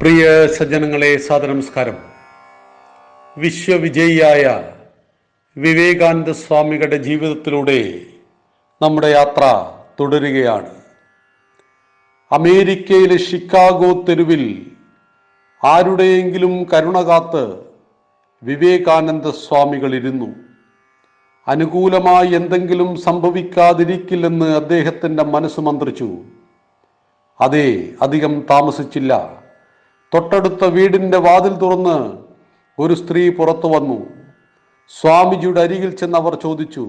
പ്രിയ സജ്ജനങ്ങളെ സാദനമസ്കാരം വിശ്വവിജയിയായ വിവേകാനന്ദ സ്വാമികളുടെ ജീവിതത്തിലൂടെ നമ്മുടെ യാത്ര തുടരുകയാണ്. അമേരിക്കയിലെ ഷിക്കാഗോ തെരുവിൽ ആരുടെയെങ്കിലും കരുണ കാത്ത് വിവേകാനന്ദ സ്വാമികൾ ഇരുന്നു. അനുകൂലമായി എന്തെങ്കിലും സംഭവിക്കാതിരിക്കില്ലെന്ന് അദ്ദേഹത്തിന്റെ മനസ്സ് മന്ത്രിച്ചു. അതെ അധികം താമസിച്ചില്ല. തൊട്ടടുത്ത വീടിന്റെ വാതിൽ തുറന്ന് ഒരു സ്ത്രീ പുറത്തു വന്നു. സ്വാമിജിയുടെ അരികിൽ ചെന്ന് അവർ ചോദിച്ചു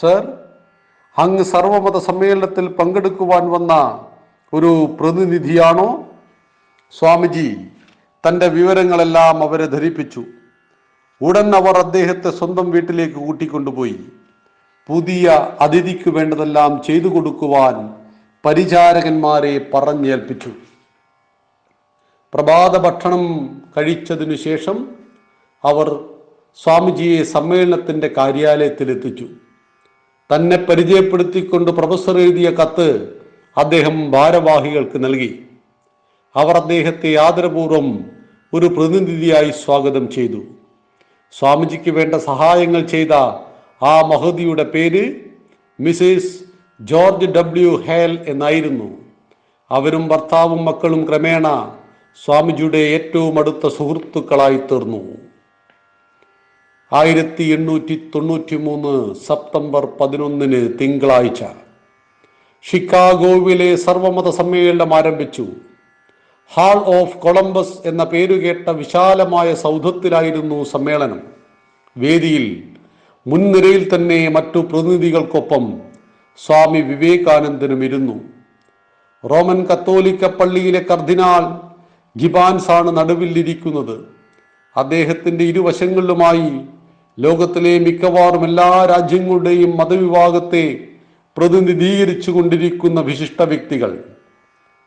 സർ അങ്ങ് സർവമത സമ്മേളനത്തിൽ പങ്കെടുക്കുവാൻ വന്ന ഒരു പ്രതിനിധിയാണോ? സ്വാമിജി തന്റെ വിവരങ്ങളെല്ലാം അവരെ ധരിപ്പിച്ചു. ഉടൻ അവർ അദ്ദേഹത്തെ സ്വന്തം വീട്ടിലേക്ക് കൂട്ടിക്കൊണ്ടുപോയി. പുതിയ അതിഥിക്ക് വേണ്ടതെല്ലാം ചെയ്തു കൊടുക്കുവാൻ പരിചാരകന്മാരെ പറഞ്ഞേൽപ്പിച്ചു. പ്രഭാത ഭക്ഷണം കഴിച്ചതിനു ശേഷം അവർ സ്വാമിജിയെ സമ്മേളനത്തിന്റെ കാര്യാലയത്തിലെത്തിച്ചു. തന്നെ പരിചയപ്പെടുത്തിക്കൊണ്ട് പ്രൊഫസർ എഴുതിയ കത്ത് അദ്ദേഹം ഭാരവാഹികൾക്ക് നൽകി. അവർ അദ്ദേഹത്തെ ആദരപൂർവം ഒരു പ്രതിനിധിയായി സ്വാഗതം ചെയ്തു. സ്വാമിജിക്ക് വേണ്ട സഹായങ്ങൾ ചെയ്ത ആ മഹതിയുടെ പേര് മിസസ് ജോർജ് ഡബ്ല്യു ഹേൽ എന്നായിരുന്നു. അവരും ഭർത്താവും മക്കളും ക്രമേണ സ്വാമിജിയുടെ ഏറ്റവും അടുത്ത സുഹൃത്തുക്കളായി തീർന്നു. ആയിരത്തി എണ്ണൂറ്റി തൊണ്ണൂറ്റി മൂന്ന് സെപ്റ്റംബർ പതിനൊന്നിന് തിങ്കളാഴ്ച ഷിക്കാഗോവിലെ സർവമത സമ്മേളനം ആരംഭിച്ചു. ഹാൾ ഓഫ് കൊളംബസ് എന്ന പേരുകേട്ട വിശാലമായ സൗധത്തിലായിരുന്നു സമ്മേളനം. വേദിയിൽ മുൻനിരയിൽ തന്നെ മറ്റു പ്രതിനിധികൾക്കൊപ്പം സ്വാമി വിവേകാനന്ദനും ഇരുന്നു. റോമൻ കത്തോലിക്ക പള്ളിയിലെ കർദിനാൾ ഗിബാൻസ് ആണ് നടുവിലിരിക്കുന്നത്. അദ്ദേഹത്തിന്റെ ഇരുവശങ്ങളിലുമായി ലോകത്തിലെ മിക്കവാറും എല്ലാ രാജ്യങ്ങളുടെയും മതവിഭാഗത്തെ പ്രതിനിധീകരിച്ചു കൊണ്ടിരിക്കുന്ന വിശിഷ്ട വ്യക്തികൾ.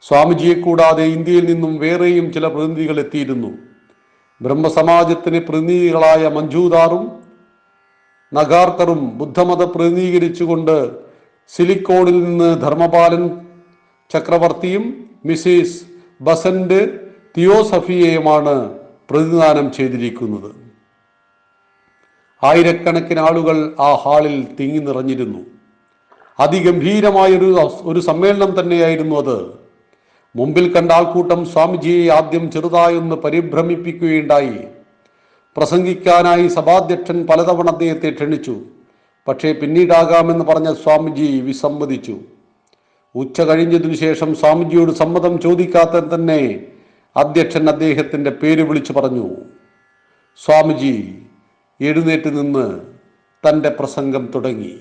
സ്വാമിജിയെ കൂടാതെ ഇന്ത്യയിൽ നിന്നും വേറെയും ചില പ്രതിനിധികൾ എത്തിയിരുന്നു. ബ്രഹ്മസമാജത്തിന് പ്രതിനിധികളായ മഞ്ജുദാറും നഗാർക്കറും ബുദ്ധമത പ്രതിനിധീകരിച്ചുകൊണ്ട് സിലിക്കോണിൽ നിന്ന് ധർമ്മപാലൻ ചക്രവർത്തിയും മിസ്സിസ് ബസന്റ് തിയോസഫിയയുമാണ് പ്രതിദാനം ചെയ്തിരിക്കുന്നത്. ആയിരക്കണക്കിന് ആളുകൾ ആ ഹാളിൽ തിങ്ങി നിറഞ്ഞിരുന്നു. അതിഗംഭീരമായൊരു ഒരു സമ്മേളനം തന്നെയായിരുന്നു അത്. മുമ്പിൽ കണ്ട ആൾക്കൂട്ടം സ്വാമിജിയെ ആദ്യം ചെറുതായൊന്ന് പരിഭ്രമിപ്പിക്കുകയുണ്ടായി. പ്രസംഗിക്കാനായി സഭാധ്യക്ഷൻ പലതവണ അദ്ദേഹത്തെ ക്ഷണിച്ചു. പക്ഷേ പിന്നീടാകാമെന്ന് പറഞ്ഞ സ്വാമിജി വിസമ്മതിച്ചു. ഉച്ച കഴിഞ്ഞതിനു ശേഷം സ്വാമിജിയോട് സമ്മതം ചോദിക്കാത്ത തന്നെ അധ്യക്ഷൻ അദ്ദേഹത്തിന്റെ പേര് വിളിച്ചു പറഞ്ഞു. സ്വാമിജി എഴുന്നേറ്റ് നിന്ന് തന്റെ പ്രസംഗം തുടങ്ങി.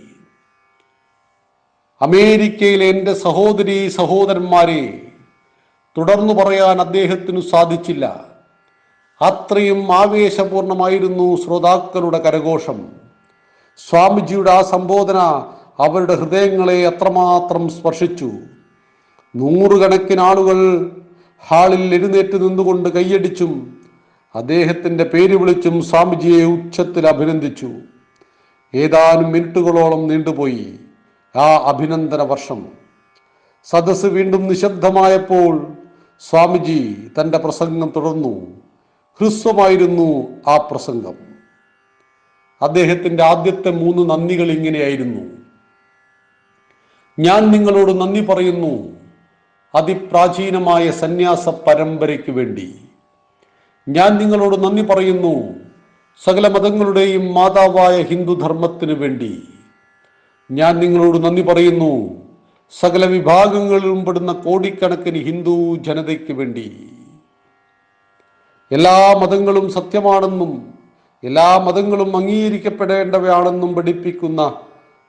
അമേരിക്കയിലെ എന്റെ സഹോദരി സഹോദരന്മാരെ തുടർന്നു പറയാൻ അദ്ദേഹത്തിനു സാധിച്ചില്ല. അത്രയും ആവേശപൂർണമായിരുന്നു ശ്രോതാക്കളുടെ കരഘോഷം. സ്വാമിജിയുടെ ആ സംബോധന അവരുടെ ഹൃദയങ്ങളെ അത്രമാത്രം സ്പർശിച്ചു. നൂറുകണക്കിന് ആളുകൾ ഹാളിൽ എഴുന്നേറ്റ് നിന്നുകൊണ്ട് കൈയടിച്ചും അദ്ദേഹത്തിന്റെ പേര് വിളിച്ചും സ്വാമിജിയെ ഉച്ചത്തിൽ അഭിനന്ദിച്ചു. ഏതാനും മിനിറ്റുകളോളം നീണ്ടുപോയി. ആ അഭിനന്ദന വർഷം. സദസ്സ് വീണ്ടും നിശബ്ദമായപ്പോൾ സ്വാമിജി തന്റെ പ്രസംഗം തുടർന്നു. ഹ്രസ്വമായിരുന്നു ആ പ്രസംഗം. അദ്ദേഹത്തിന്റെ ആദ്യത്തെ മൂന്ന് നന്ദികൾ ഇങ്ങനെയായിരുന്നു. ഞാൻ നിങ്ങളോട് നന്ദി പറയുന്നു. അതിപ്രാചീനമായ സന്യാസ പരമ്പരയ്ക്ക് വേണ്ടി. ഞാൻ നിങ്ങളോട് നന്ദി പറയുന്നു. സകല മതങ്ങളുടെയും മാതാവായ ഹിന്ദുധർമ്മത്തിന് വേണ്ടി. ഞാൻ നിങ്ങളോട് നന്ദി പറയുന്നു. സകല വിഭാഗങ്ങളിലും പെടുന്ന കോടിക്കണക്കിന് ഹിന്ദു ജനതയ്ക്ക് വേണ്ടി. എല്ലാ മതങ്ങളും സത്യമാണെന്നും എല്ലാ മതങ്ങളും അംഗീകരിക്കപ്പെടേണ്ടവയാണെന്നും പഠിപ്പിക്കുന്ന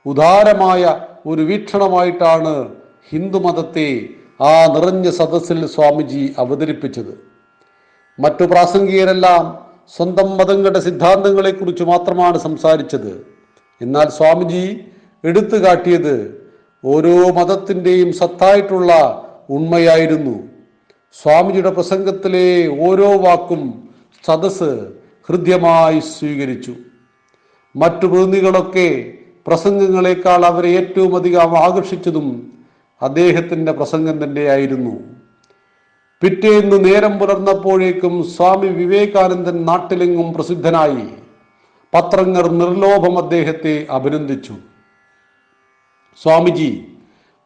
ഉദാരമായ ഒരു വീക്ഷണമായിട്ടാണ് ഹിന്ദുമതത്തെ ആ നിറഞ്ഞ സദസ്സിൽ സ്വാമിജി അവതരിപ്പിച്ചത്. മറ്റു പ്രാസംഗികരെല്ലാം സ്വന്തം മതങ്ങളുടെ സിദ്ധാന്തങ്ങളെക്കുറിച്ച് മാത്രമാണ് സംസാരിച്ചത്. എന്നാൽ സ്വാമിജി എടുത്തു കാട്ടിയത് ഓരോ മതത്തിന്റെയും സത്തായിട്ടുള്ള ഉണ്മയായിരുന്നു. സ്വാമിജിയുടെ പ്രസംഗത്തിലെ ഓരോ വാക്കും സദസ് ഹൃദ്യമായി സ്വീകരിച്ചു. മറ്റു പ്രതിനിധികളൊക്കെ പ്രസംഗങ്ങളെക്കാൾ അവരെ ഏറ്റവും അധികം ആകർഷിച്ചതും അദ്ദേഹത്തിന്റെ പ്രസംഗം തന്നെയായിരുന്നു. പിറ്റേന്ന് നേരം പുലർന്നപ്പോഴേക്കും സ്വാമി വിവേകാനന്ദൻ നാട്ടിലെങ്ങും പ്രസിദ്ധനായി. പത്രങ്ങൾ നിർലോഭം അദ്ദേഹത്തെ അഭിനന്ദിച്ചു. സ്വാമിജി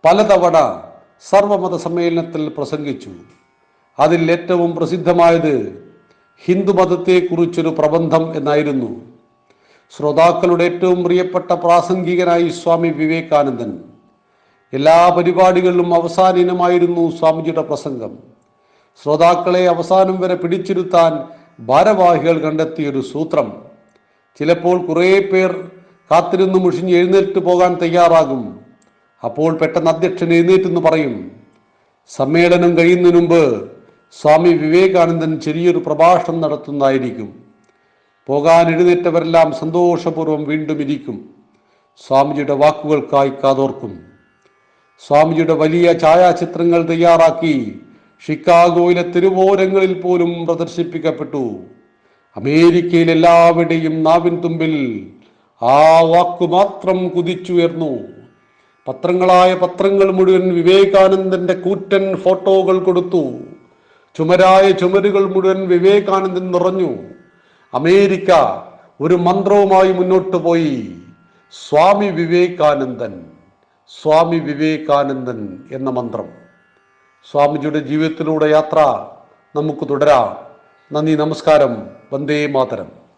പലതവണ സർവമത സമ്മേളനത്തിൽ പ്രസംഗിച്ചു. അതിൽ ഏറ്റവും പ്രസിദ്ധമായത് ഹിന്ദുമതത്തെക്കുറിച്ചൊരു പ്രബന്ധം എന്നായിരുന്നു. ശ്രോതാക്കളുടെ ഏറ്റവും പ്രിയപ്പെട്ട പ്രാസംഗികനായി സ്വാമി വിവേകാനന്ദൻ. എല്ലാ പരിപാടികളിലും അവസാന ഇനമായിരുന്നു സ്വാമിജിയുടെ പ്രസംഗം. ശ്രോതാക്കളെ അവസാനം വരെ പിടിച്ചിരുത്താൻ ഭാരവാഹികൾ കണ്ടെത്തിയൊരു സൂത്രം. ചിലപ്പോൾ കുറേ പേർ കാത്തിരുന്ന് മുഷിഞ്ഞ് എഴുന്നേറ്റ് പോകാൻ തയ്യാറാകും. അപ്പോൾ പെട്ടെന്ന് അധ്യക്ഷൻ എഴുന്നേറ്റെന്ന് പറയും സമ്മേളനം കഴിയുന്നതിന് മുമ്പ് സ്വാമി വിവേകാനന്ദൻ ചെറിയൊരു പ്രഭാഷണം നടത്തുന്നതായിരിക്കും. പോകാൻ എഴുന്നേറ്റവരെല്ലാം സന്തോഷപൂർവം വീണ്ടും ഇരിക്കും. സ്വാമിജിയുടെ വാക്കുകൾക്കായി കാതോർക്കും. സ്വാമിജിയുടെ വലിയ ഛായാചിത്രങ്ങൾ തയ്യാറാക്കി ഷിക്കാഗോയിലെ തെരുവോരങ്ങളിൽ പോലും പ്രദർശിപ്പിക്കപ്പെട്ടു. അമേരിക്കയിൽ എല്ലാവരുടെയും നാവിൻ തുമ്പിൽ ആ വാക്കു മാത്രം കുതിച്ചുയർന്നു. പത്രങ്ങളായ പത്രങ്ങൾ മുഴുവൻ വിവേകാനന്ദന്റെ കൂറ്റൻ ഫോട്ടോകൾ കൊടുത്തു. ചുമരായ ചുമരുകൾ മുഴുവൻ വിവേകാനന്ദൻ നിറഞ്ഞു. അമേരിക്ക ഒരു മന്ത്രവുമായി മുന്നോട്ട് പോയി. സ്വാമി വിവേകാനന്ദൻ. സ്വാമി വിവേകാനന്ദൻ എന്ന മന്ത്രം. സ്വാമിജിയുടെ ജീവിതത്തിലൂടെ യാത്ര നമുക്ക് തുടരാം. നന്ദി നമസ്കാരം. വന്ദേ മാതരം.